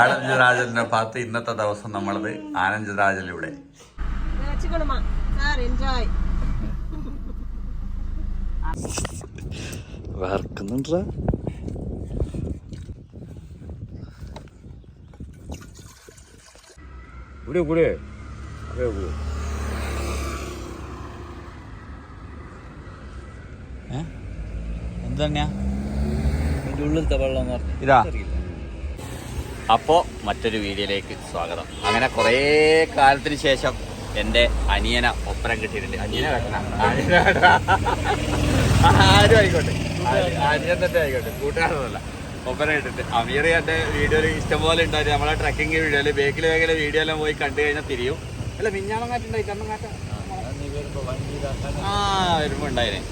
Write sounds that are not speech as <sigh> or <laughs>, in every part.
ആനന്ദ്രാജനെ path ഇന്നത്തെ ദിവസം നമ്മളത് ആനന്ദ്രാജനിലൂടെ. വാർക്കുന്നുണ്ടോ 그래 그래 그래 그래 എന്ത് തന്നെയാ ഉള്ളിലത്തെ വെള്ളം ഇതാ. അപ്പോ മറ്റൊരു വീഡിയോയിലേക്ക് സ്വാഗതം. അങ്ങനെ കുറേ കാലത്തിന് ശേഷം എന്റെ അനിയന ഒപ്പരം കിട്ടിയിട്ടുണ്ട്. അനിയന ആരും ആയിക്കോട്ടെ. അനിയൻ തന്നെ ആയിക്കോട്ടെ. കൂട്ടുകാരനല്ല ഒപ്പരം ഇട്ടിട്ട്. അമീർ എന്റെ വീഡിയോയിൽ ഇഷ്ടംപോലെ ഉണ്ടായിരുന്നു. നമ്മളെ ട്രക്കിംഗ് വീഡിയോയിൽ ബേക്കിൽ വേഗം വീഡിയോ എല്ലാം പോയി കണ്ടു കഴിഞ്ഞാൽ തിരിയും അല്ല മിഞ്ഞാണം കാറ്റുണ്ടായി കണ്ണം കാറ്റ. ആ വരുമ്പോൾ ഉണ്ടായിരുന്നു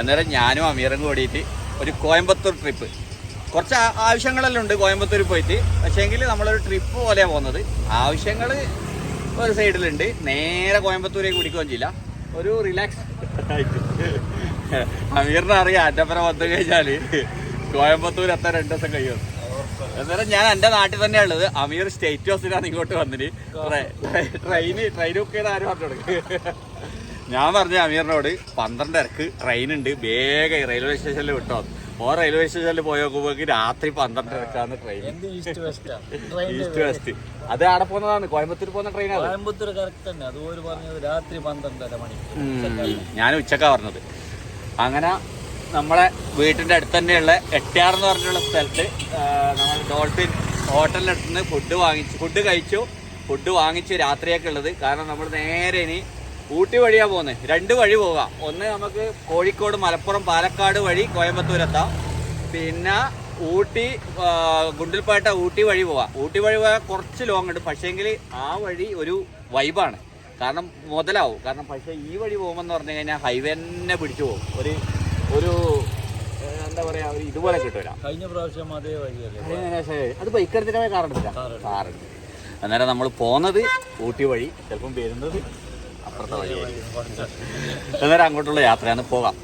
അന്നേരം ഞാനും അമീറും കൂടിയിട്ട് ഒരു കോയമ്പത്തൂർ ട്രിപ്പ് കുറച്ച് ആവശ്യങ്ങളെല്ലാം ഉണ്ട് കോയമ്പത്തൂർ പോയിട്ട്. പക്ഷേങ്കിൽ നമ്മളൊരു ട്രിപ്പ് പോലെയാണ് പോകുന്നത്. ആവശ്യങ്ങൾ ഒരു സൈഡിലുണ്ട് നേരെ കോയമ്പത്തൂരേക്ക് കുടിക്കുകയും ചെയ്യില്ല. ഒരു റിലാക്സ് ആയിട്ട്. അമീറിനെ അറിയാം. എന്റെ അപ്പുറം വന്നു കഴിഞ്ഞാൽ കോയമ്പത്തൂർ എത്താൻ രണ്ട് ദിവസം കഴിയും. എന്നാലും ഞാൻ എന്റെ നാട്ടിൽ തന്നെയാണ് ഉള്ളത്. അമീർ സ്റ്റേറ്റ് ഹൗസിലാണ് ഇങ്ങോട്ട് വന്നിട്ട് ട്രെയിന് ട്രെയിൻ ബുക്ക് ചെയ്ത് ആരും പറഞ്ഞു കൊടുക്കും. ഞാൻ പറഞ്ഞു അമീറിനോട് പന്ത്രണ്ടരക്ക് ട്രെയിൻ ഉണ്ട്. വേഗം റെയിൽവേ സ്റ്റേഷനിൽ വിട്ടോ. ഓ റെയിൽവേ സ്റ്റേഷനിൽ പോയി നോക്കുമ്പോഴേക്ക് രാത്രി പന്ത്രണ്ടരക്കാണ് ട്രെയിൻ ഈസ്റ്റ് വെസ്റ്റാ അത് അവിടെ പോകുന്നതാണ്. കോയമ്പത്തൂർ പോകുന്ന ട്രെയിൻ കോയമ്പത്തൂർ കറക്റ്റ് തന്നെ. അത് ഒരു പറഞ്ഞത് രാത്രി പന്ത്രണ്ടര മണി. ഞാൻ ഉച്ചക്കാ പറഞ്ഞത്. അങ്ങനെ നമ്മളെ വീട്ടിന്റെ അടുത്ത് തന്നെയുള്ള എട്ടിയാർ എന്ന് പറഞ്ഞുള്ള സ്ഥലത്ത് നമ്മൾ ഡോൾഫിൻ ഹോട്ടലിനടുത്ത് നിന്ന് ഫുഡ് വാങ്ങിച്ചു ഫുഡ് കഴിച്ചു. ഫുഡ് വാങ്ങിച്ചു രാത്രിയൊക്കെ ഉള്ളത്. കാരണം നമ്മൾ നേരെ ഇനി ഊട്ടി വഴിയാ പോകുന്നത് രണ്ട് വഴി പോകാം. ഒന്ന് നമുക്ക് കോഴിക്കോട് മലപ്പുറം പാലക്കാട് വഴി കോയമ്പത്തൂർ എത്താം പിന്നെ ഊട്ടി ഗുണ്ടിൽപ്പേട്ട ഊട്ടി വഴി പോവാം. ഊട്ടി വഴി പോയാൽ കുറച്ച് ലോങ് ഉണ്ട്. പക്ഷേങ്കിൽ ആ വഴി ഒരു വൈബാണ്. കാരണം മുതലാവും. കാരണം പക്ഷേ ഈ വഴി പോകുമെന്ന് പറഞ്ഞു കഴിഞ്ഞാൽ ഹൈവേ തന്നെ പിടിച്ചു പോകും. ഒരു ഒരു എന്താ പറയാ ഒരു ഇതുപോലെ കിട്ടൂല കഴിഞ്ഞ പ്രാവശ്യം അതേ വഴിയല്ലേ അത് ബൈക്കെടുത്തിട്ട് കാറെടുത്തില്ല കാറുണ്ട് അന്നേരം നമ്മൾ പോകുന്നത് ഊട്ടി വഴി ചിലപ്പം വരുന്നത് അപ്പുറത്തെ വഴിയായിരിക്കും. അന്നേരം അങ്ങോട്ടുള്ള യാത്രയാണ് പോകാം.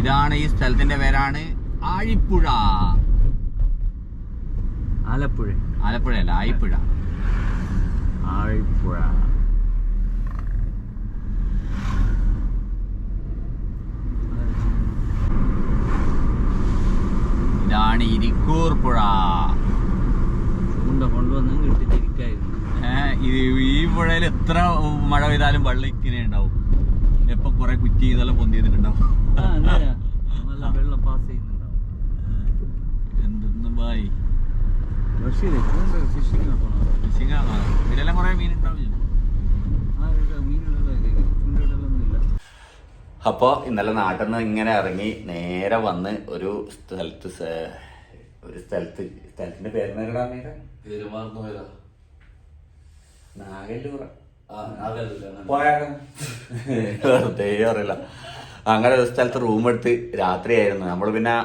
ഇതാണ് ഈ സ്ഥലത്തിന്റെ പേരാണ് ആഴിപ്പുഴ. ആലപ്പുഴ. അല്ല ആയിപ്പുഴ. ആഴിപ്പുഴ. ഇതാണ് ഇരിക്കൂർ പുഴ. കൊണ്ടുവന്ന് ഇത് ഈ പുഴയിൽ എത്ര മഴ പെയ്താലും വെള്ളം ഇങ്ങനെ ഉണ്ടാവും. എപ്പൊ കുറെ കുറ്റി ഇതെല്ലാം പൊന്തി ചെയ്തിട്ടുണ്ടാവും വെള്ളം പാസ് ചെയ്യുന്നുണ്ടാവും. എന്തൊന്നും ബായി ഫിഷിംഗ് ഫിഷിംഗ് ആണോ ഇതിലെല്ലാം കുറെ മീൻ ഉണ്ടാവും അപ്പോൾ ഇന്നലെ നാട്ടിൽ നിന്ന് ഇങ്ങനെ ഇറങ്ങി നേരെ വന്ന് ഒരു സ്ഥലത്ത് ഒരു സ്ഥലത്ത് സ്ഥലത്തിന്റെ പേര് നേരിടാൻ പെരുമാറുന്ന പോയതാ നാഗല്ലൂർ. ആ അതല്ല പോയാലോ വെറുതെ അറിയില്ല അങ്ങനെ ഒരു സ്ഥലത്ത് റൂം എടുത്ത് രാത്രിയായിരുന്നു. നമ്മൾ പിന്നെ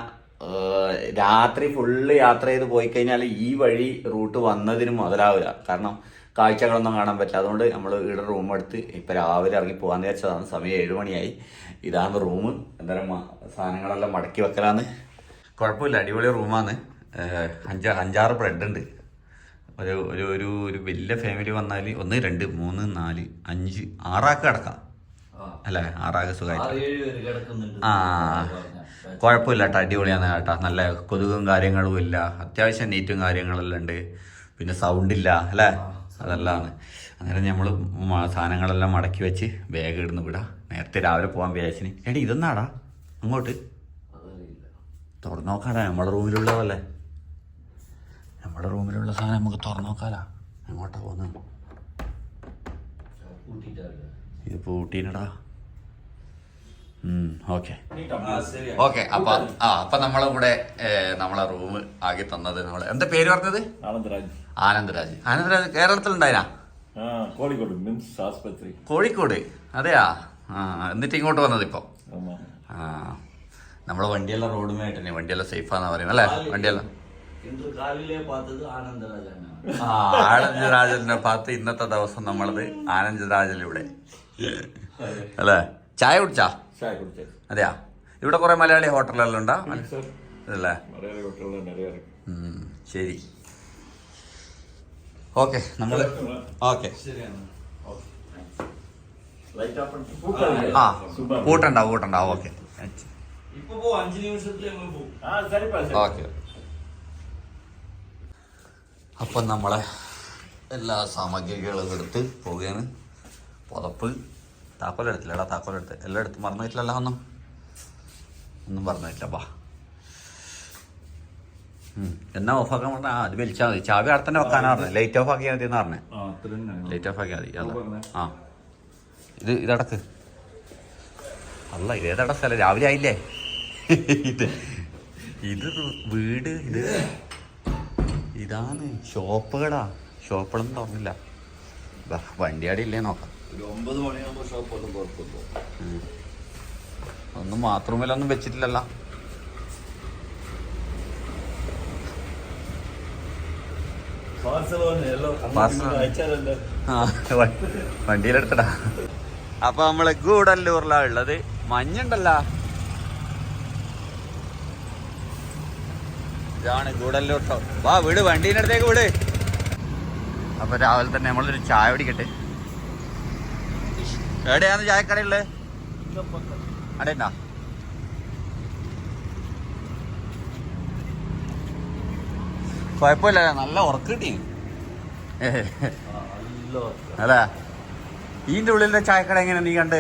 രാത്രി ഫുള്ള് യാത്ര ചെയ്ത് പോയി കഴിഞ്ഞാൽ ഈ വഴി റൂട്ട് വന്നതിന് മുതലാവില്ല. കാരണം കാഴ്ചകളൊന്നും കാണാൻ പറ്റില്ല. അതുകൊണ്ട് നമ്മൾ ഇവിടെ റൂം എടുത്ത് ഇപ്പം രാവിലെ ഇറങ്ങി പോകാന്ന് വെച്ചതാണ് സമയം ഏഴ് മണിയായി. ഇതാണ് റൂം എന്തായാലും സാധനങ്ങളെല്ലാം മടക്കി വെക്കലാന്ന്. കുഴപ്പമില്ല അടിപൊളി റൂമാണ് അഞ്ചാ അഞ്ചാറ് ബ്രെഡ് ഉണ്ട്. ഒരു ഒരു ഒരു ഒരു വലിയ ഫാമിലി വന്നാൽ ഒന്ന് രണ്ട് മൂന്ന് നാല് അഞ്ച് ആറാക്ക് കിടക്കാം. അല്ലേ? ആറാക്ക് സുഖമായിട്ട് ആ. കുഴപ്പമില്ല കേട്ടോ അടിപൊളിയാണ് കേട്ടോ. നല്ല കൊതുകും കാര്യങ്ങളും ഇല്ല. അത്യാവശ്യം നീറ്റും കാര്യങ്ങളെല്ലാം ഉണ്ട്. പിന്നെ സൗണ്ട് ഇല്ല അല്ലേ? അതെല്ലാം അന്നേരം നമ്മൾ സാധനങ്ങളെല്ലാം മടക്കി വെച്ച് ബാഗ് ഇടുന്ന്. വിടാം. നേരത്തെ രാവിലെ പോകാൻ വിചാരിച്ചിന്. എടി ഇതൊന്നാടാ? അങ്ങോട്ട്. തുറന്നു നോക്കാടാ നമ്മുടെ റൂമിലുള്ളതല്ലേ. നമ്മുടെ റൂമിലുള്ള സാധനം നമുക്ക് തുറന്നു നോക്കാലാ എങ്ങോട്ടാ പോകുന്നത് ഇത് പൂട്ടീനടാ. ഓക്കെ. ഓക്കെ അപ്പൊ ആ അപ്പൊ നമ്മളെ കൂടെ നമ്മളെ റൂം ആക്കി തന്നത് നമ്മൾ എന്താ പേര് പറഞ്ഞത്? ആനന്ദരാജ്. ആനന്ദരാജ് കേരളത്തിൽ കേരളത്തിലുണ്ടായിനാ? ആ കോഴിക്കോട് മിംസ് ആസ്പത്രി. കോഴിക്കോട്. അതെയാ? ആ എന്നിട്ട് ഇങ്ങോട്ട് വന്നത് ഇപ്പൊ ആ നമ്മളെ വണ്ടിയെല്ലാം റോഡുമായിട്ട് തന്നെ വണ്ടിയെല്ലാം സേഫാന്നാ പറയുന്നത് അല്ലേ? വണ്ടിയെല്ലാം. ആ ആനന്ദരാജന്റെ ഭാഗത്ത് ഇന്നത്തെ ദിവസം നമ്മളത് ആനന്ദരാജനിലൂടെ. അല്ലേ? ചായ കുടിച്ചാ? അതെയാ? ഇവിടെ കുറെ മലയാളി ഹോട്ടലെല്ലാം ഉണ്ടാ? അല്ലേ ശരി. ഓക്കെ നമ്മൾ ഓക്കെ. Light of പൂക്കളില്ലേ? ആ സുബാ. കൂട്ടണ്ട കൂട്ടണ്ട ഓക്കെ. ഇപ്പൊ പോകും അഞ്ച് നിമിഷത്തിൽ നമ്മൾ പോകും ആ സരിപ്പാ സരി. ഓക്കെ അപ്പം നമ്മളെ എല്ലാ സാമഗ്രികളും എടുത്ത് പോവുകയാണ്. പുതപ്പ്. താക്കോലെടുത്തില്ലടാ താക്കോലെടുത്ത്. എല്ലാം എടുത്ത് മറന്നിട്ടില്ലല്ലോ ഒന്നും. ഒന്നും പറഞ്ഞിട്ടില്ല ബാ എന്നാ ഓഫ് പറഞ്ഞാൽ ആ അത് വലിച്ചാൽ മതി. ചാവി അവിടെ തന്നെ വെക്കാനാ പറഞ്ഞത് ലൈറ്റ് ഓഫ് ആക്കിയാൽ മതി എന്ന് തന്നെ. ലൈറ്റ് ഓഫ് ആക്കിയാൽ മതി. അതാ. പറഞ്ഞേ. ആ. ഇത് ഇതടക്ക് അല്ല ഇതേതട സ്ഥലം? രാവിലെ ആയില്ലേ? ഇത് ഇത് വീട് ഇത് ഇതാണ്. ഷോപ്പുകളാ. ഷോപ്പുകളൊന്നും തുറന്നില്ല. വണ്ടിയാടി ഇല്ലേ നോക്കാം. ഒമ്പത് മണിയാകുമ്പോൾ ഷോപ്പ് ഒന്നും കുഴപ്പമില്ല ഉം. ഒന്നും ബാത്റൂമിലൊന്നും വെച്ചിട്ടില്ലല്ലോ പാർസൽ വന്ന് എല്ലോ Parcel. അയച്ചാലല്ലോ ആ വ- വണ്ടിയിലെടുത്തടാ. അപ്പൊ നമ്മൾ ഗൂഡല്ലൂറിലാ ഉള്ളത്. മഞ്ഞുണ്ടല്ല. ഇതാണ് ഗൂഡല്ലൂർ ടൗൺ വാ വിട് വണ്ടീന്റെ അടുത്തേക്ക് വിട്. അപ്പൊ രാവിലെ തന്നെ നമ്മളൊരു ചായ പിടിക്കട്ടെ എവിടെയാണ് ചായക്കടയുള്ളത് അവിടെ ഉണ്ടാ കുഴപ്പമില്ല. നല്ല ഉറക്ക് കിട്ടി. അതാ ഈന്റെ ഉള്ളിലെ ചായക്കട എങ്ങനെ നീ കണ്ട്?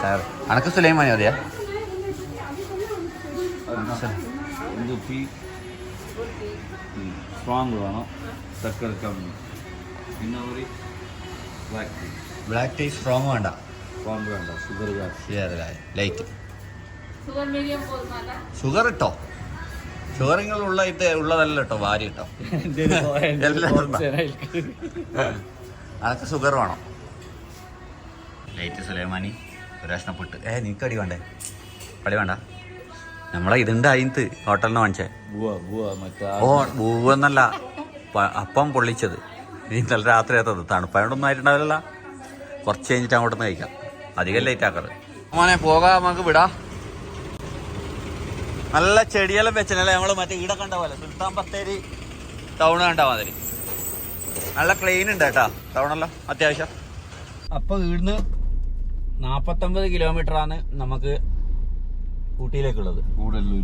സാർ അണക്ക് സുലൈമാനി മതിയാ? സ്ട്രോങ് വേണം. തക്കെടുക്കാൻ പിന്നെ ഒരു black tea black tea strong വേണ്ട. സ്ട്രോങ് വേണ്ട ഷുഗർ ഷുഗർ ലൈറ്റ് ഷുഗർ ഇട്ടോ? ഷുഗർ നിങ്ങൾ ഉള്ളതായിട്ട് ഉള്ളതല്ല കേട്ടോ വാരി കേട്ടോ അതൊക്കെ ഷുഗർ വേണം? ലൈറ്റ് സുലൈമാനി ഒരു കഷ്ണം പൊട്ട്. ഏ നിനക്ക് അടി വേണ്ടേ? അടി വേണ്ട. നമ്മളെ ഇതുണ്ട് അതിനകത്ത് ഹോട്ടലിന് വാങ്ങിച്ചേ. ഓ ബൂവെന്നല്ല. അപ്പം പൊള്ളിച്ചത്. ഇനി ഇന്നലെ രാത്രി എത്തത് തണുപ്പായോണ്ടൊന്നും ആയിട്ടുണ്ടാവില്ല കുറച്ച് കഴിഞ്ഞിട്ട് അങ്ങോട്ട് കഴിക്കാം. അധികം ലേറ്റ് ആക്കാറ്. മോനെ പോകാം നമുക്ക് വിടാ. നല്ല ചെടിയെല്ലാം വെച്ചല്ലേ നമ്മൾ മറ്റേ ഈടെ കണ്ട പോലെ സുൽത്താൻ ബത്തേരി ടൗൺ കണ്ട മാതിരി. നല്ല ക്ലീൻ ഉണ്ട് കേട്ടാ ടൗണെല്ലാം അത്യാവശ്യം. അപ്പൊ ഇവിടുന്ന് നാപ്പത്തൊമ്പത് കിലോമീറ്റർ ആണ് നമുക്ക് ഊട്ടിയിലേക്കുള്ളത്.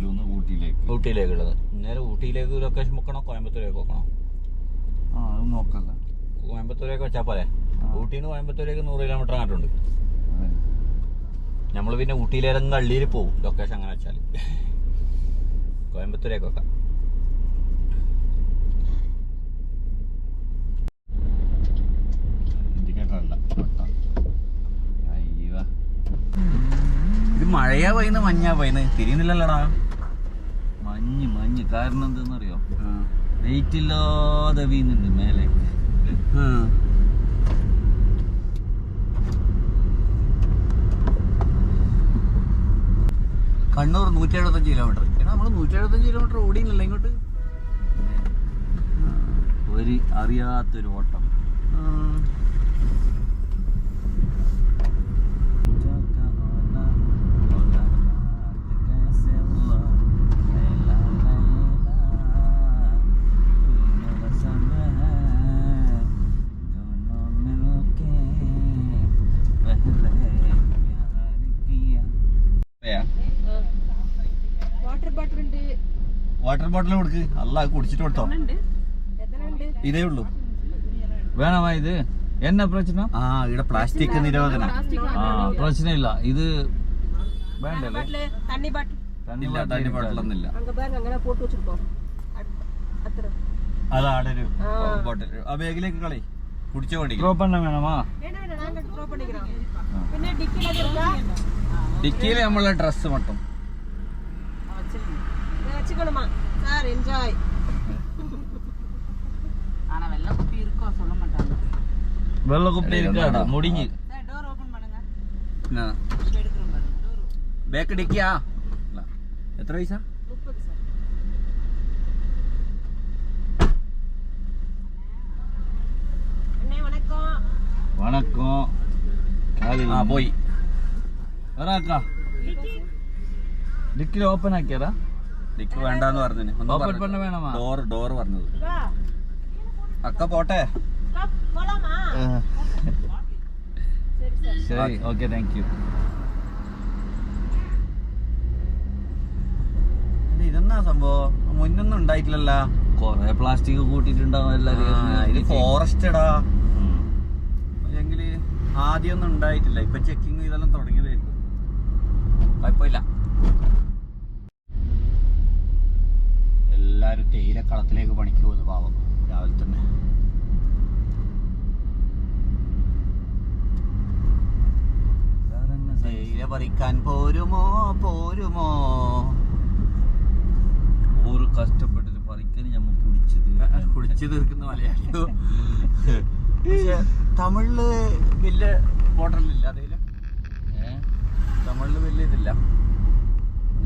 നിന്ന് ഊട്ടിയിലേക്ക്. ഊട്ടിയിലേക്കുള്ളത്. നേരെ ഊട്ടിയിലേക്ക് ലൊക്കേഷൻ വെക്കണോ കോയമ്പത്തൂരേക്ക് വെക്കണോ? ആ അത് നോക്കല്ല കോയമ്പത്തൂരേക്ക് വെച്ചാൽ പോരെ. ഊട്ടിയിൽ നിന്ന് കോയമ്പത്തൂരേക്ക് നൂറ് കിലോമീറ്റർ അങ്ങോട്ടുണ്ട്. നമ്മൾ പിന്നെ ഊട്ടിയിലേക്കും കള്ളിയിൽ പോകും ലൊക്കേഷൻ അങ്ങനെ വെച്ചാൽ കോയമ്പത്തൂരേക്ക് വെക്കാം. ഇൻഡിക്കേറ്റർ അല്ല അയ്യോ ഇത് മഴയാ പോയിന്ന് മഞ്ഞാ പോയിന്ന് തിരിയുന്നില്ലല്ലടാ. മഞ്ഞ് മഞ്ഞ്. കാരണം എന്തെന്നറിയോ? വെയിറ്റ് ഇല്ലാതെ വീഴുന്നുണ്ട് മേലെ കണ്ണൂർ നൂറ്റി എഴുപത്തഞ്ച് കിലോമീറ്റർ എടാ നമ്മൾ നൂറ്റി എഴുപത്തഞ്ച് കിലോമീറ്റർ ഓടിയില്ലല്ലോ ഇങ്ങോട്ട്. ഒരു അറിയാത്തൊരു ഓട്ടം. ബോട്ടിൽ കൊടുക്ക്. അല്ല കുടിച്ചിട്ട് കൊടുത്തോ. ഇതേ ഉള്ളു. വേണമാ ഇത്? എന്നാ പ്രശ്നം ആ ഇവിടെ പ്ലാസ്റ്റിക് നിരോധന. ആ പ്രശ്നമില്ല ഇത് ഡിക്കിയിലെ നമ്മളെ ഡ്രസ് മട്ടും சார் என்ஜாய் ஆனா வெள்ள குப்பி இருக்கோ சொல்ல மாட்டாங்க. வெள்ள குப்பி இருக்காது முடிஞ்சு. டோர் ஓபன் பண்ணுங்க. என்ன? எடுக்கிறோம் பாருங்க டோர் பேக் டிக்கியா எத்தனை வயசா? வணக்கம். வணக்கம். போய். வராக்கா? டிக்கில ஓப்பன் ஆக்கியாரா ഡിക്ക് വേണ്ടെന്ന് പറഞ്ഞു ഡോർ ഡോർ പറഞ്ഞത്. അക്ക പോട്ടെ. ശരി ഓക്കെ. താങ്ക് യു ഇതെന്നാ സംഭവം? മുന്നൊന്നും ഉണ്ടായിട്ടില്ലല്ല. കൊറേ പ്ലാസ്റ്റിക് കൂട്ടിട്ടുണ്ടാവും ഫോറസ്റ്റഡാ ഫോറസ്റ്റ് ആദ്യമൊന്നും ഉണ്ടായിട്ടില്ല. ഇപ്പൊ ചെക്കിങ് ഇതെല്ലാം തുടങ്ങിയതായിരുന്നു കുഴപ്പമില്ല. എല്ലാരും തേയിലക്കളത്തിലേക്ക് പണിക്ക് പോകുന്നു പാവം. രാവിലെ തന്നെ. തേയില പറിക്കാൻ പോരുമോ? പോരുമോ? ഓരോ കഷ്ടപ്പെട്ടിട്ട് പറിക്കാൻ ഞമ്മ കുടിച്ചത്. കുടിച്ചു തീർക്കുന്ന മലയാളിയോ <laughs> പക്ഷെ തമിഴിൽ വലിയ ബോർഡറിലില്ല അതേലും? തമിഴിൽ വലിയ ഇതില്ല.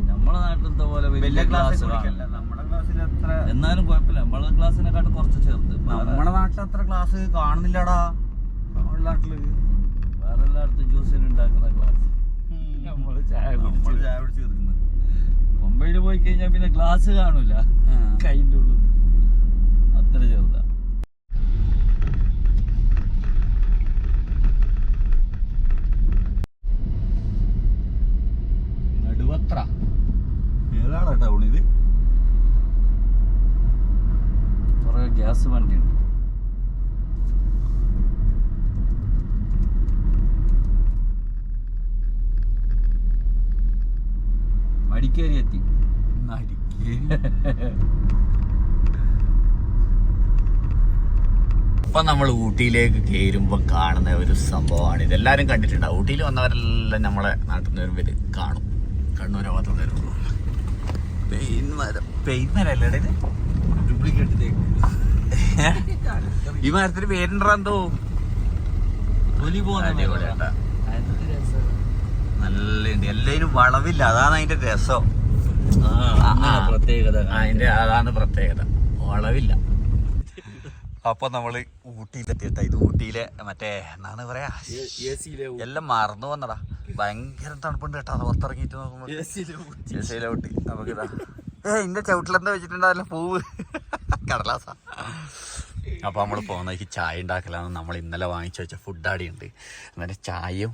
നമ്മളെ നാട്ടിലത്തെ പോലെ വലിയ ക്ലാസ് കാണും. നമ്മുടെ ക്ലാസ്സിൽ അത്ര എന്നാലും കുഴപ്പമില്ല നമ്മളെ ക്ലാസ്സിനെക്കാട്ടും കുറച്ച് ചെറുത് നമ്മുടെ നാട്ടിൽ അത്ര ക്ലാസ് കാണുന്നില്ലടാ. നമ്മുടെ നാട്ടിൽ. വേറെ എല്ലായിടത്തും ജ്യൂസിന് ഉണ്ടാക്കുന്ന ക്ലാസ് നമ്മൾ ചായ ചായ കുടിച്ച് തീർക്കുന്നത് മുംബൈയിൽ പോയി കഴിഞ്ഞാൽ പിന്നെ ഗ്ലാസ് കാണൂല. കൈന്റെ ഉള്ളിൽ. അത്ര ചെറുതാ. നടുവത്ര. ഏതാണ് ടൗൺ ഇത്? കുറെ ഗ്യാസ് വണ്ടിയുണ്ട് മടിക്കേരി എത്തി ഇപ്പൊ നമ്മൾ ഊട്ടിയിലേക്ക് കയറുമ്പോൾ കാണുന്ന ഒരു സംഭവമാണ്. ഇതെല്ലാവരും കണ്ടിട്ടുണ്ട്? കണ്ടിട്ടുണ്ടാവും ഊട്ടിയിൽ വന്നവരെല്ലാം നമ്മളെ നാട്ടിൽ നിന്ന് വരുമ്പോൾ ഇത് കാണും. മാത്രം വരുമ്പോൾ പെയിൻ മരം പെയിൻ മരം അല്ലേ ഈ മരത്തിന് പേരുണ്ടാ എന്തോ. നല്ല ഉണ്ട് വളവില്ല. അതാണ് അതിന്റെ രസം. പ്രത്യേകത. അതിന്റെ അതാണ് പ്രത്യേകത. വളവില്ല. അപ്പൊ നമ്മൾ ഊട്ടിയിലെത്തിയിട്ട. ഇത് ഊട്ടിയിലെ മറ്റേ എന്താണ് പറയാ? എല്ലാം മറന്നു വന്നടാ ഭയങ്കര തണുപ്പുണ്ട് കേട്ടോ. അത് പുറത്തിറങ്ങിയിട്ട് നോക്കുമ്പോ. എസിയിലെ ഊട്ടി. നമുക്കിതാ ഏ ഇന്റെ ചവിട്ടിലെന്താ വെച്ചിട്ടുണ്ടാവില്ല പൂവ്. കടലാസ. അപ്പൊ നമ്മൾ പോകുന്നേക്ക് ചായ ഉണ്ടാക്കലാണ് നമ്മൾ ഇന്നലെ വാങ്ങിച്ചു വെച്ച ഫുഡ് ആടി ഉണ്ട്. എന്നിട്ട് ചായയും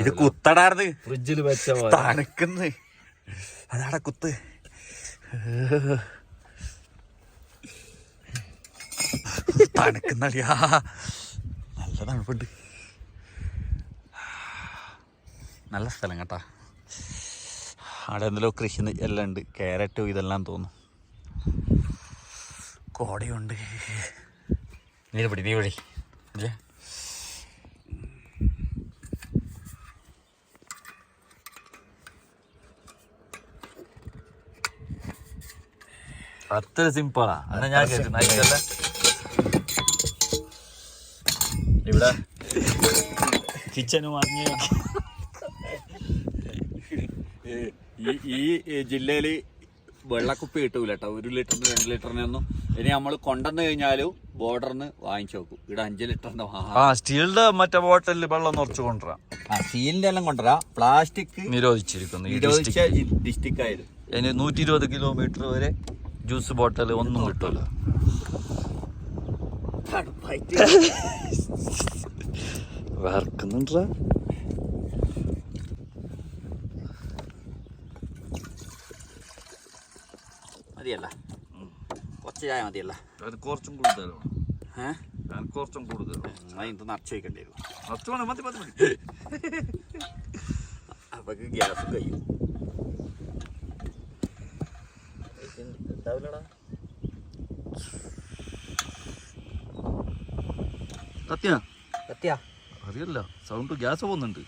ഇതും കുത്തടാർന്ന്. ഫ്രിഡ്ജിൽ വെച്ച തണുക്കുന്നു. അതാടെ കുത്ത്. തണുക്കുന്നടിയാ നല്ല തണുപ്പുണ്ട്. നല്ല സ്ഥലം കേട്ടാ. അവിടെ എന്തെല്ലോ കൃഷി എല്ലാം ഉണ്ട്. ക്യാരറ്റും ഇതെല്ലാം തോന്നും കോടയുണ്ട്. നീ പിടി നീ പിടി ഇല്ലേ? അത്ര സിമ്പിളാ എന്നാ ഞാൻ കേട്ടു നൈസല്ല ഇവിടെ കിച്ചനും അറിഞ്ഞ ഈ ഈ ജില്ലയിൽ വെള്ളക്കുപ്പി കിട്ടൂല കേട്ടോ ഒരു ലിറ്ററിന് രണ്ട് ലിറ്ററിനൊന്നും ഇനി നമ്മൾ കൊണ്ടുവന്ന് കഴിഞ്ഞാലും ബോർഡറിന് വാങ്ങിച്ചു നോക്കും ഇവിടെ അഞ്ച് ലിറ്ററിന്റെ ആ സ്റ്റീലിന്റെ മറ്റേ ബോട്ടലിൽ വെള്ളം നിറച്ച് കൊണ്ടുവരാം. ആ സ്റ്റീലിന്റെ എല്ലാം കൊണ്ടുവരാം. പ്ലാസ്റ്റിക് നിരോധിച്ചിരിക്കുന്നു നിരോധിച്ച ഡിസ്ട്രിക്ട് ആയിരുന്നു അതിന് നൂറ്റി ഇരുപത് കിലോമീറ്റർ വരെ ജ്യൂസ് ബോട്ടൽ ഒന്നും കിട്ടൂല. വേർക്കുന്നുണ്ടാ മതിയല്ല. കുറച്ച് ചായ മതിയല്ല. കുറച്ചും കൂടുതലോ ഏഹ് ഞാൻ കുറച്ചും കൂടുതൽ അതിന് നിറച്ച് വയ്ക്കേണ്ടി വരും. കുറച്ച് വേണം മതി മതി മതി. <laughs> അപ്പൊ ഗ്യാസ് കഴിയും. അറിയല്ല കത്തിയാ അറിയില്ല. സൗണ്ട് ഗ്യാസ് പോകുന്നുണ്ട്.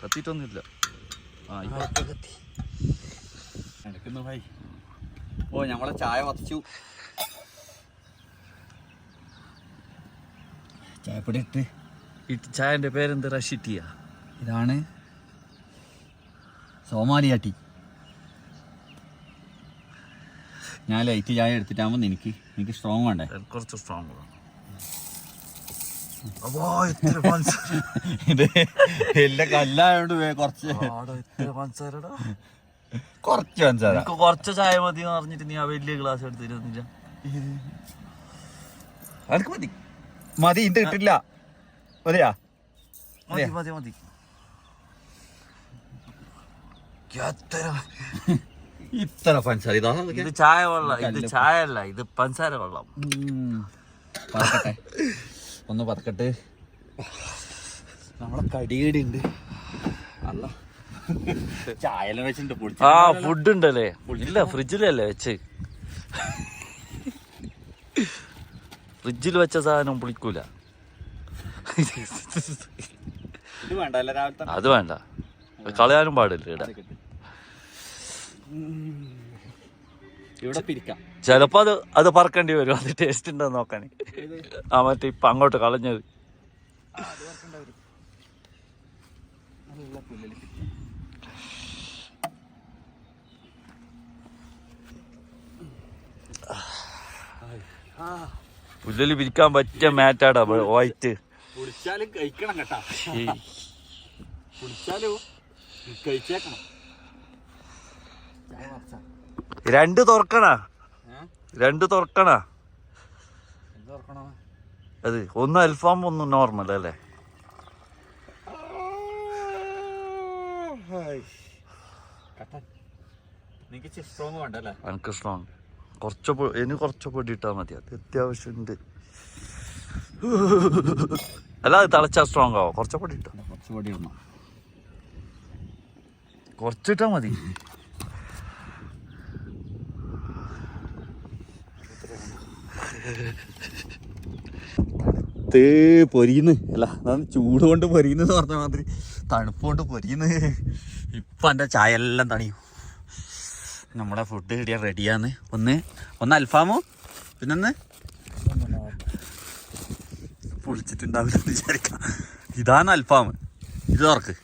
കത്തിയിട്ടൊന്നുമില്ല. ആ ഇപ്പൊ നടക്കുന്നു ഭായി ഓ ഞമ്മളെ ചായ വത്തിച്ചു. ചായപ്പൊടി ഇട്ട്. ഈ ചായന്റെ പേരെന്ത്? റഷിറ്റിയാ ഇതാണ് സോമാലിയാട്ടി. ഞാൻ ലൈറ്റ് ചായ എടുത്തിട്ടാകുമ്പോൾ എനിക്ക് എനിക്ക് സ്ട്രോങ് വേണ്ടേ? കുറച്ച് സ്ട്രോങ് ഇത് എല്ലാ കല്ലായോണ്ട് വേ- കുറച്ച്. കുറച്ച് പഞ്ചാര എനിക്ക് കുറച്ച് ചായ മതി എന്ന് പറഞ്ഞിട്ട് നീ ആ വലിയ ഗ്ലാസ് എടുത്തിരുന്നില്ല അനക്ക് മതി. മതി ഇത് കിട്ടില്ല. മതിയാ? മതി മതി മതി. ഇത്ര പഞ്ചാര ഇതാ ഇത് ചായ വെള്ളം ഇത് ചായ അല്ല ഇത് പഞ്ചസാര വെള്ളം. ഒന്ന് പറക്കട്ടെ നമ്മളെ കടികടി ഉണ്ട് അല്ല വെച്ചിട്ടുണ്ട് പൊടിച്ച് ആ ഫുഡ് ഉണ്ടല്ലേ? ഇല്ല ഫ്രിഡ്ജിലല്ലേ വെച്ച്. ഫ്രിഡ്ജിൽ വെച്ച സാധനം പുളിക്കൂല. അത് വേണ്ട. കളയാനും പാടില്ല ഇവിടെ. ചിലപ്പോ അത് അത് പറക്കേണ്ടി വരും. അത് ടേസ്റ്റ് ഉണ്ടോ നോക്കാൻ. ആ മറ്റേ ഇപ്പൊ അങ്ങോട്ട് കളഞ്ഞത്. നല്ല പുല്ലല് പിരിക്കാൻ പറ്റിയ മാറ്റാടാ വൈറ്റ്. പൊളിച്ചാലും കഴിക്കണം കേട്ടാ. പൊളിച്ചാലും കഴിച്ചേക്കണം. രണ്ട് തുറക്കണ. രണ്ട് തുറക്കണ. അത് ഒന്ന് അൽഫാം ഒന്ന് നോർമൽ അല്ലേ? കട്ടൻ. നിനക്ക് സ്ട്രോങ് വേണ്ട അല്ലേ എനിക്ക് സ്ട്രോങ് കുറച്ച് ഇനി കുറച്ച് പൊടി ഇട്ടാൽ മതി. അത് അത്യാവശ്യമുണ്ട് അല്ല അത് തിളച്ചാൽ സ്ട്രോങ് ആവോ? കുറച്ച് പൊടി ഇട്ടോ കുറച്ച് പൊടി ഇടണം കുറച്ചിട്ടാ മതി. തണുത്ത് പൊരിയുന്നു. അല്ല അതാണ് ചൂട് കൊണ്ട് പൊരിയുന്നു പറഞ്ഞ മാതിരി തണുപ്പ് കൊണ്ട് പൊരിയുന്നു. ഇപ്പം എന്റെ ചായ എല്ലാം തണിയും നമ്മുടെ ഫുഡ് കിട്ടിയാൽ റെഡിയാന്ന് ഒന്ന് ഒന്ന് അൽഫാമോ? പിന്നൊന്ന്? പൊളിച്ചിട്ടുണ്ടാവില്ല എന്ന് വിചാരിക്കാം. ഇതാണ് അൽഫാം ഇത് തുറക്ക്.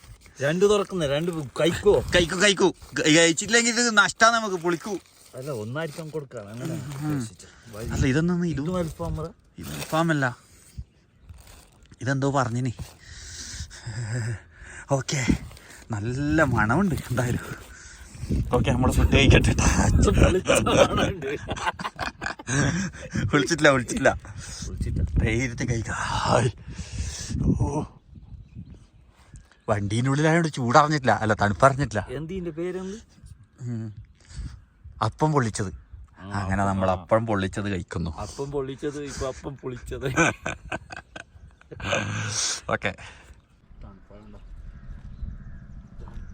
രണ്ട് തുറക്കുന്ന രണ്ട് കഴിക്കോ? കഴിക്കൂ കഴിക്കൂ. കഴിച്ചിട്ടില്ലെങ്കിൽ കഴിച്ചില്ലെങ്കിൽ ഇത് നഷ്ടാ നമുക്ക് പൊളിക്കൂ. അല്ല ഒന്നായിരിക്കും കൊടുക്കാം. അല്ല ഇതൊന്നും ഇത് ഇതും അൽഫാം അല്ല ഇത് അൽഫാമല്ല. ഇതെന്തോ പറഞ്ഞിനി. ഓക്കെ. നല്ല മണമുണ്ട് എന്തായാലും. ഓക്കെ നമ്മൾ ഫുഡ് കഴിക്കട്ടെ. ട്ടാ. വിളിച്ചിട്ടില്ല വിളിച്ചിട്ടില്ല. പേരിട്ട് കഴിക്കാം. ഹായ്. ഓ. വണ്ടീന്റെ ഉള്ളിലായോണ്ട് ചൂടറിഞ്ഞിട്ടില്ല. അല്ല തണുപ്പറിഞ്ഞിട്ടില്ല. എന്തിന്റെ പേര് അപ്പം പൊള്ളിച്ചത്. അങ്ങനെ നമ്മൾ അപ്പം പൊള്ളിച്ചത് കഴിക്കുന്നു. അപ്പം പൊള്ളിച്ചത് ഇപ്പൊ അപ്പം പൊളിച്ചത്. ഓക്കെ.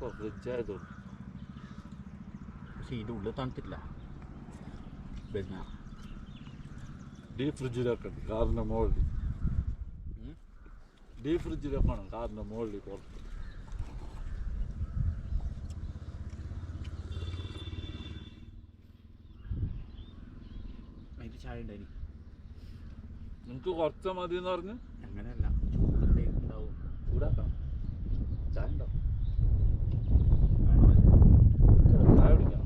ഫ്രിഡ്ജായതോ പക്ഷെ ഇതിന്റെ ഉള്ളിൽ തണുത്തില്ല ഡീ ഫ്രിഡ്ജിലാക്കണം കാറിന്റെ മുകളിൽ. ഡീ ഫ്രിഡ്ജിലാക്കണം കാറിന്റെ മുകളിൽ പുറത്ത്. അതിന്റെ ചായ ഉണ്ടായി നിങ്ങക്ക് കുറച്ച് മതി എന്ന് പറഞ്ഞു? അങ്ങനെയല്ല ചൂടുണ്ടേ ഉണ്ടാവും ചൂടാക്കാം ചായ ഉണ്ടോ ചായ കുടിക്കണം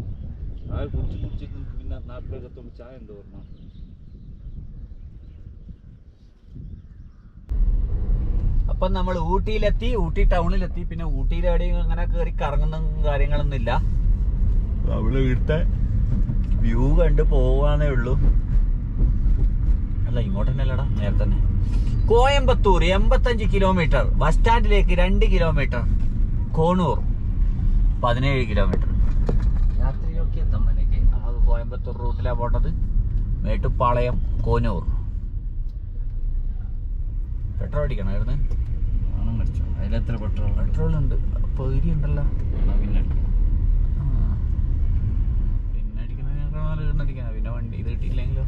ചായ കുടിച്ച് എത്തുമ്പോൾ ചായ ഉണ്ട് പറഞ്ഞാൽ അപ്പം നമ്മൾ ഊട്ടിയിലെത്തി ഊട്ടി ടൗണിലെത്തി. പിന്നെ ഊട്ടിയിൽ എവിടെയും അങ്ങനെ കയറി കറങ്ങുന്ന കാര്യങ്ങളൊന്നും ഇല്ല. അവൾ ഇവിടുത്തെ വ്യൂ കണ്ട് പോവാന്നേ ഉള്ളൂ. അല്ല ഇങ്ങോട്ട് തന്നെ അല്ലടാ നേരെ തന്നെ. കോയമ്പത്തൂർ എൺപത്തഞ്ച് കിലോമീറ്റർ ബസ് സ്റ്റാൻഡിലേക്ക് രണ്ട് കിലോമീറ്റർ കോണൂർ പതിനേഴ് കിലോമീറ്റർ റൂട്ടിലാണ് പോട്ടത് മേട്ടുപ്പാളയം കോനൂർ. പെട്രോൾ അടിക്കണമായിരുന്നു ആയിരുന്നു അതിലെത്ര പെട്രോൾ? പെട്രോൾ ഉണ്ട്. പേരി ഉണ്ടല്ലോ. പിന്നെ. പിന്നെ അടിക്കണം പിന്നെ വണ്ടി ഇത് കിട്ടിയില്ലെങ്കിലോ?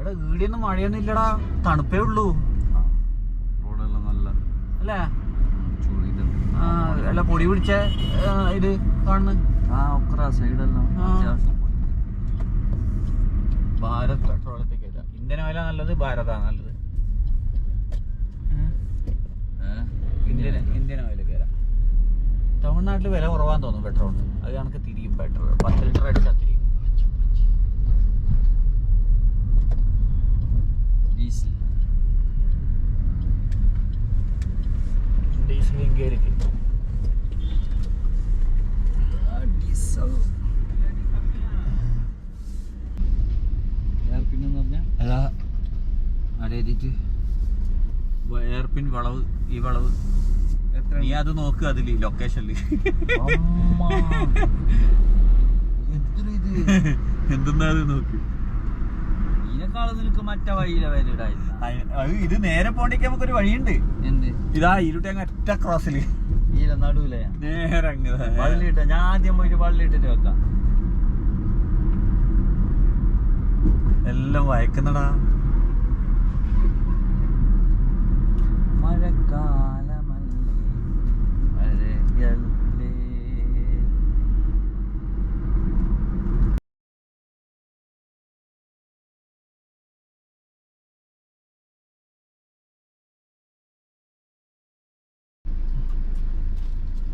എടാ വീടിയൊന്നും മഴയൊന്നും ഇല്ലടാ. തണുപ്പേ ഉള്ളൂ. റോഡെല്ലാം നല്ല അല്ലേ? അല്ല പൊടി പിടിച്ച ഇത് കാണുന്നു ആ ഒക്കറ സൈഡെല്ലാം. അത്യാവശ്യം ഭാരത് പെട്രോളത്തേക്ക് ഇന്ത്യൻ ഓയില നല്ലത് ഭാരതാ നല്ലത്? ഇന്ത്യൻ ഇന്ത്യൻ ഓയിൽ കയറാം തമിഴ്നാട്ടിൽ വില കുറവാന്ന് തോന്നുന്നു പെട്രോളിന്. അത് കണക്ക് തിരിയും പെട്രോൾ. പത്ത് ലിറ്റർ അടിച്ചാൽ തിരിയും. ഡീസൽ. ഡീസൽ ഇന്ത്യയിലേക്ക് ഡീസൽ പിന്നെന്ന് പറഞ്ഞാൽ അതാ അവിടെ എഴുതിയിട്ട് എയർപിൻ വളവ് ഈ വളവ്. നീ അത് നോക്ക് അതിൽ ലൊക്കേഷനിൽ <laughs> എന്തെന്നാ അത് നോക്ക്. ഇത്. നേരെ പോണ്ടേക്ക് നമുക്കൊരു വഴിയുണ്ട്. ഇതാ ഇരുട്ടങ്ങ് ഒറ്റ ക്രോസിൽ നടുവിലെ? നേരെ അങ്ങ് വള്ളിയിട്ട ഞാൻ ആദ്യം പോയിട്ട് വള്ളിയിട്ടിട്ട് വെക്കാം. എല്ലാം വയക്കുന്നടാ.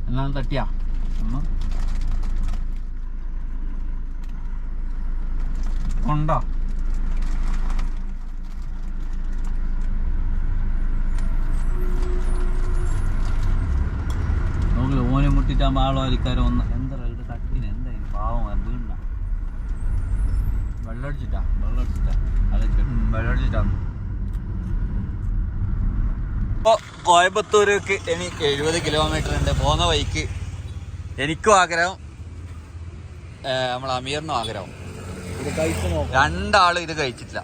എല്ലാം തട്ടിയാ? ഉണ്ടോ നോക്കി കയറ്റാകുമ്പോൾ ആളോ അരിക്കാരോ ഒന്ന് എന്താ ഇത് തട്ടിന് എന്തായി പാവം വീണ? വെള്ളം അടിച്ചിട്ടാ വെള്ളം അടിച്ചിട്ടാ കോയമ്പത്തൂർക്ക് എനിക്ക് എഴുപത് കിലോമീറ്റർ ഉണ്ട്. പോകുന്ന വഴിക്ക് എനിക്കും ആഗ്രഹം നമ്മൾ അമീറിനും ആഗ്രഹം. രണ്ടാളും ഇത് കഴിച്ചിട്ടില്ല.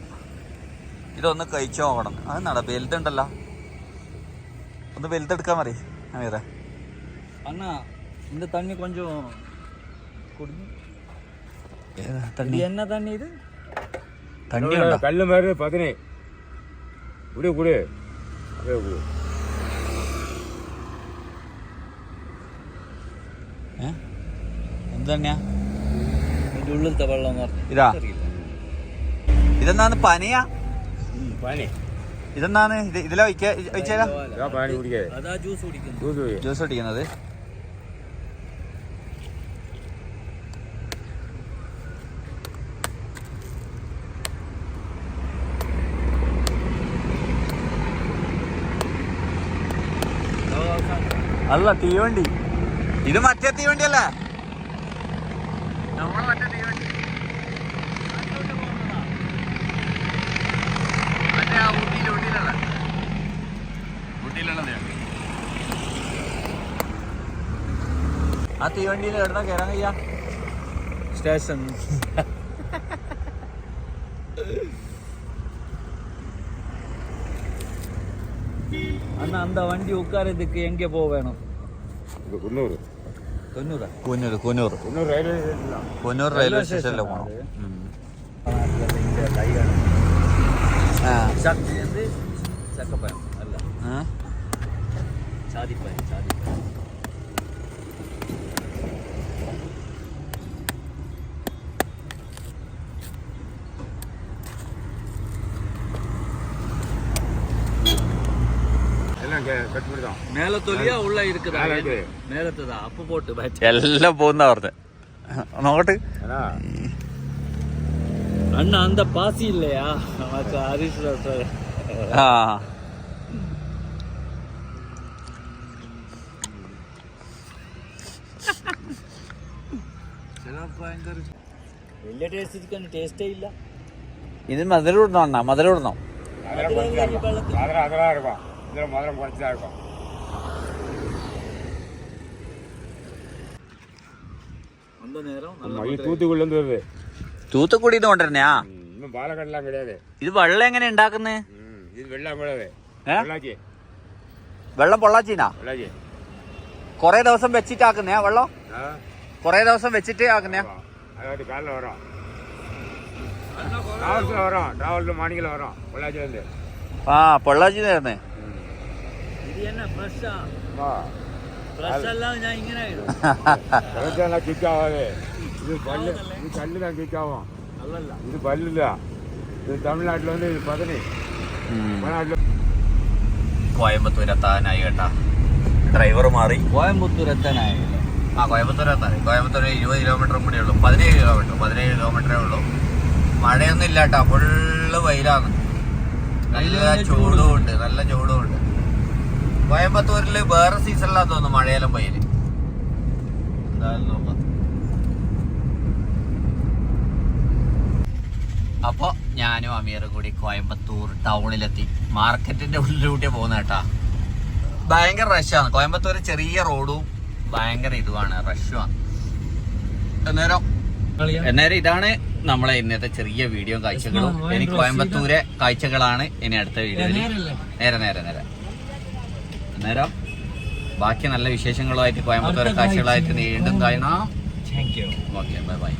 ഇതൊന്ന് കഴിച്ചു നോക്കണം. അത് നട വലുതുണ്ടല്ലോ ഒന്ന് വലുതെടുക്കാൻ മതി അമീറേ. അണ്ണാ இந்த தண்ணி கொஞ்சம் தண்ணி என்ன தண்ணி இது தண்ணி கல் மாதிரி பதினே குடு குடி அப்படியே ഉള്ളിലത്തെ വെള്ളം ഇതാ ഇതെന്താന്ന് പനിയാ പനി ഇതെന്താണ് ഇതിലെ ജ്യൂസ് കുടിക്കുന്നത് അല്ല തീവണ്ടി. ഇത് മറ്റേ തീവണ്ടി അല്ലേ. ആ ആ തീവണ്ടിയിൽ എവിടെ കയറാൻ കഴിയാ സ്റ്റേഷൻ. എന്താ വണ്ടി ഉക്കാരത്തേക്ക് എங்கே പോവേണം വേണം? റെയിൽവേ അല്ല. ചാതി. மேல தொலியா உள்ள இருக்குதா மேல இருக்கு. மேலத்துதா அப்ப போட்டு பாத்து എല്ലാം പോകുന്ന പറഞ്ഞ് നോക്കട്ട് ஏன்னா அண்ணா அந்த பாசி இல்லையா நமக்கு ஹரிஷ் சார் ആ വലിയ ടേസ്റ്റ് ചിക്കൻ ടേസ്റ്റേ ഇല്ല ഇത് മധുരം അണ്ണാ മധുരം ഇടണം அதெல்லாம் குறைச்சி தான் இருக்கும் அந்த நேரம் ஆமா, இது தூத்துக்குடிலேருந்து வருது തൂത്തുക്കുടി ഇത് കൊണ്ടുവരണയാ ம், இன்னும் பாலக்காடுலாம் கிடையாது ഇത് വെള്ളം എങ്ങനെ ഉണ്ടാക്കുന്നത് ம், இது வெள்ளம் கூடாது ഏ? வெள்ளாச்சி വെള്ളം പൊള്ളാച്ചീനാ வெள்ளாச்சி കൊറേ ദിവസം വെച്ചിട്ടാക്കുന്നേ വെള്ളം ஆ കൊറേ ദിവസം വെച്ചിട്ട് ആക്കുന്നേ ஆமா. அதாவது காலைல வரும் டிராவல்ஸில் வரும் டிராவல்ஸில் மார்னிங்கில் வரும் பொள்ளாச்சிலேருந்து ആ പൊള്ളാച്ചി നേർന്നേ இது என்ன ஃப்ரெஷ்ஷா ஆ ஃப்ரெஷ் எல்லாம் நான் இங்கே ஆயிடும் கிடச்சாலாம் கிக் ஆகாது இது பல்லு இது கல்லு தான் கிக் ஆகும் நல்ல இது பல்லு தான் இது தமிழ்நாட்டில் வந்து இது பதனி தமிழ்நாட்டில் കോയമ്പത്തൂർ എത്താനായി കേട്ടാ ഡ്രൈവർ മാറി കോയമ്പത്തൂർ എത്താനായില്ലേ ആ കോയമ്പത്തൂർ എത്താറ് കോയമ്പത്തൂർ ഇരുപത് കിലോമീറ്റർ കൂടെ ഉള്ളൂ പതിനേഴ് കിലോമീറ്റർ പതിനേഴ് കിലോമീറ്ററേ ഉള്ളൂ മഴയൊന്നും ഇല്ല കേട്ടോ ഫുള്ള് വെയിലാണ് നല്ല ചൂടും ഉണ്ട് നല്ല ചൂടും ഉണ്ട് കോയമ്പത്തൂരിൽ വേറെ സീസണിലാന്ന് തോന്നുന്നു മഴയെല്ലാം പയ്യൽ. എന്തായാലും നോക്കാം. അപ്പോൾ ഞാനും അമീറും കൂടി കോയമ്പത്തൂർ ടൗണിലെത്തി. മാർക്കറ്റിന്റെ ഉള്ളിലൂടെ പോകുന്ന കേട്ടാ. ഭയങ്കര റഷാണ് കോയമ്പത്തൂർ ചെറിയ റോഡും ഭയങ്കര ഇതുമാണ് റഷുമാണ് അന്നേരം അന്നേരം ഇതാണ് നമ്മളെ ഇന്നത്തെ ചെറിയ വീഡിയോ കാഴ്ചകളും. ഇനി കോയമ്പത്തൂരെ കാഴ്ചകളാണ് ഇനി അടുത്ത വീഡിയോയിൽ. നേരെ നേരെ നേരെ. അന്നേരം ബാക്കി നല്ല വിശേഷങ്ങളുമായിട്ട് കോയമ്പത്തൂർ കാഴ്ചകളായിട്ട് വീണ്ടും കാണാം. Thank you okay bye bye